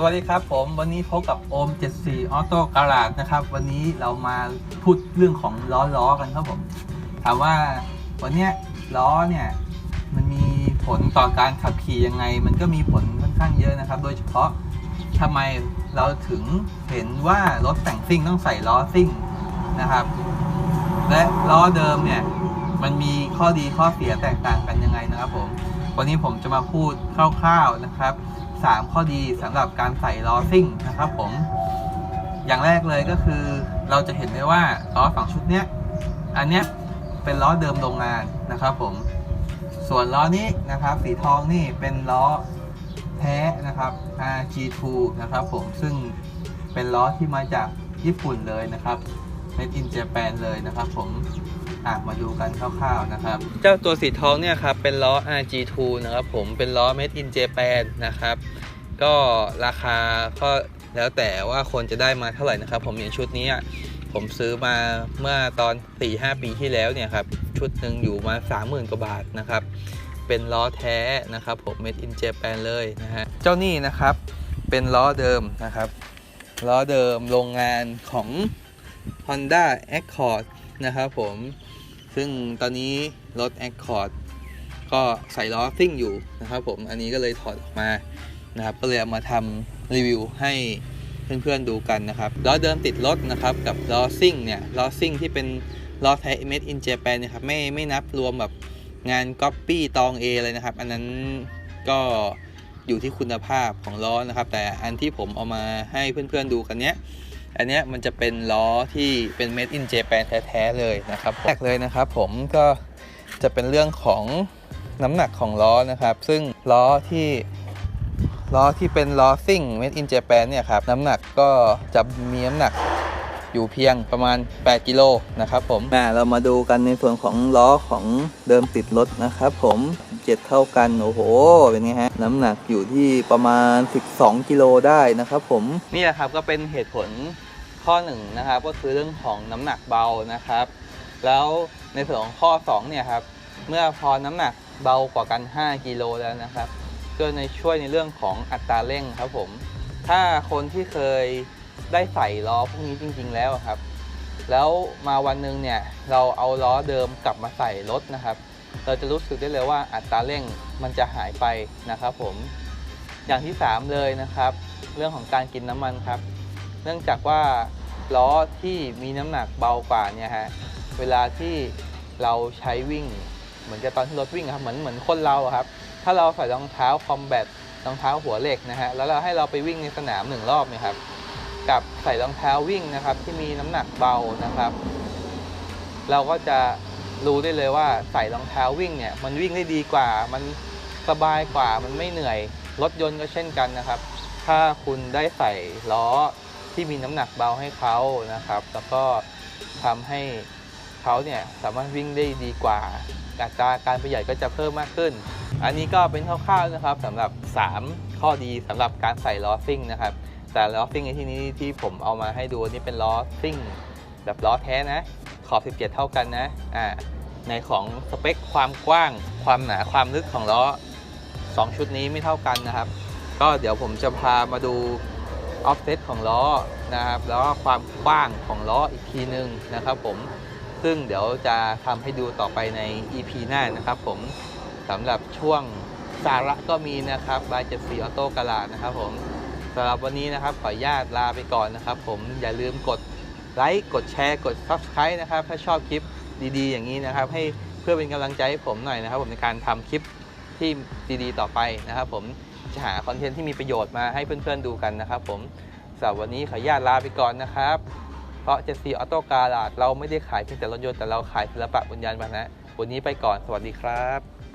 สวัสดีครับผมวันนี้พบกับโอม 74 ออโต้การาดนะครับ วันนี้เรามาพูดเรื่องของล้อล้อกันครับผมถามว่าวันนี้ล้อเนี่ย มันมีผลต่อการขับขี่ยังไง มันก็มีผลค่อนข้างเยอะนะครับ โดยเฉพาะทำไมเราถึงเห็นว่ารถแต่งซิ่งต้องใส่ล้อซิ่งนะครับ และล้อเดิมเนี่ยมันมีข้อดีข้อเสียแตกต่างกันยังไงนะครับผมวันนี้ผมจะมาพูดคร่าวๆนะครับ 3 ข้อดีสำหรับการใส่ล้อซิ่งนะครับผม อย่างแรกเลยก็คือเราจะเห็นได้ว่าล้อสองชุดเนี้ย อันเนี้ยเป็นล้อเดิมโรงงานนะครับผม ส่วนล้อนี้นะครับสีทองนี่เป็นล้อแท้นะครับ RG2 นะครับผมซึ่งเป็นล้อที่มาจากญี่ปุ่นเลยนะครับ Made in Japan เลยนะครับผม่มาดูกันคร่าวๆนะครับ เจ้าตัวสีทองเนี่ยครับเป็นล้อ RG2 นะครับผมเป็นล้อ Made in Japan นะครับ ก็ราคาก็แล้วแต่ว่าคนจะได้มาเท่าไหร่นะครับ ผมอย่างชุดนี้ผมซื้อมาเมื่อตอน 4-5 ปีที่แล้วเนี่ยครับ ชุดหนึ่งอยู่มา 30,000 กว่าบาทนะครับ เป็นล้อแท้นะครับผม Made in Japan เลยนะฮะเจ้านี่นะครับเป็นล้อเดิมนะครับล้อเดิมโรงงานของ Honda Accord นะครับผม ซึ่งตอนนี้รถ Accord ก็ใส่ล้อซิ่งอยู่นะครับผม อันนี้ก็เลยถอดออกมานะครับ ก็เลยเอามาทำรีวิวให้เพื่อนๆดูกันนะครับ ล้อเดิมติดรถนะครับ กับล้อซิ่งเนี่ยล้อซิ่งที่เป็นล้อแท้ Made in Japan นะครับ ไม่ไม่นับรวมแบบงานก๊อปปี้ตอง A เลยนะครับ อันนั้นก็อยู่ที่คุณภาพของล้อนะครับ แต่อันที่ผมเอามาให้เพื่อนๆดูกันเนี้ย อันนี้มันจะเป็นล้อที่เป็น made in Japan แท้ๆเลยนะครับแรกเลยนะครับผมก็จะเป็นเรื่องของน้ำหนักของล้อนะครับ ซึ่งล้อที่ล้อที่เป็นล้อซิ่ง made in Japan เนี่ยครับน้ำหนักก็จะมีน้ำหนักอยู่เพียงประมาณ 8 กิโลนะครับผมอ่าเรามาดูกันในส่วนของล้อของเดิมติดรถนะครับผม เจ็ดเท่ากัน โอ้โห เป็นไงฮะ น้ำหนักอยู่ที่ประมาณ 12 กิโลได้นะครับผม นี่แหละครับก็เป็นเหตุผลข้อหนึ่งนะครับก็คือเรื่องของน้ำหนักเบานะครับ แล้วในส่วนของข้อ2เนี่ยครับเมื่อพอน้ำหนักเบากว่ากัน 5 กิโลแล้วนะครับก็ในช่วยในเรื่องของอัตราเร่งครับผม ถ้าคนที่เคยได้ใส่ล้อพวกนี้จริง ๆ แล้วครับ แล้วมาวันหนึ่งเนี่ยเราเอาล้อเดิมกลับมาใส่รถนะครับ เราจะรู้สึกได้เลยว่าอัตราเร่งมันจะหายไปนะครับผมอย่างที่ 3 เลยนะครับ เรื่องของการกินน้ำมันครับ เนื่องจากว่าล้อที่มีน้ำหนักเบากว่าเนี่ยฮะเวลาที่เราใช้วิ่ง เหมือนกับตอนที่รถวิ่งครับเหมือนเหมือนคนเราครับ ถ้าเราใส่รองเท้าคอมแบทรองเท้าหัวเหล็กนะฮะแล้วเราให้เราไปวิ่งในสนามหนึ่งรอบเนี่ยครับกับใส่รองเท้าวิ่งนะครับที่มีน้ำหนักเบานะครับ เราก็จะ รู้ได้เลยว่าใส่รองเท้าวิ่งเนี่ยมันวิ่งได้ดีกว่า มันสบายกว่ามันไม่เหนื่อยรถยนต์ก็เช่นกันนะครับ ถ้าคุณได้ใส่ล้อที่มีน้ำหนักเบาให้เขานะครับ แล้วก็ทำให้เขาเนี่ยสามารถวิ่งได้ดีกว่าอัตราการประหยัดก็จะเพิ่มมากขึ้น อันนี้ก็เป็นคร่าวๆนะครับสำหรับ 3 ข้อดีสำหรับการใส่ล้อซิ่งนะครับ แต่ล้อซิ่งในที่นี้ที่ผมเอามาให้ดูนี่เป็นล้อซิ่งแบบล้อแท้นะ ขอบ 17 เท่ากันนะอ่าในของสเปคความกว้าง ความหนาความลึกของล้อ 2 ชุดนี้ไม่เท่ากันนะครับ ก็เดี๋ยวผมจะพามาดูออฟเซตของล้อนะครับแล้วก็ความกว้างของล้ออีกทีหนึ่งนะครับผมซึ่งเดี๋ยวจะทำให้ดูต่อไปใน EP หน้านะครับผมสำหรับช่วงสาระก็มีนะครับบายเจ็ดสีออโต้กาลานะครับผมสำหรับวันนี้นะครับขออนุญาตลาไปก่อนนะครับผมอย่าลืมกด ไลค์กดแชร์กด Subscribe นะครับ ถ้าชอบคลิปดีๆ อย่างนี้นะครับ ให้เพื่อเป็นกำลังใจให้ผมหน่อยนะครับ ผมในการทำคลิปที่ดีๆ ต่อไปนะครับ ผมจะหาคอนเทนต์ที่มีประโยชน์มาให้เพื่อนๆดูกันนะครับ ผมสำหรับวันนี้ขออนุญาตลาไปก่อนนะครับ เพราะเจสีออโต้การาดเราไม่ได้ขายเพียงแต่รถยนต์แต่เราขายศิลปะบนยานพาหนะวันนี้ไปก่อนสวัสดีครับ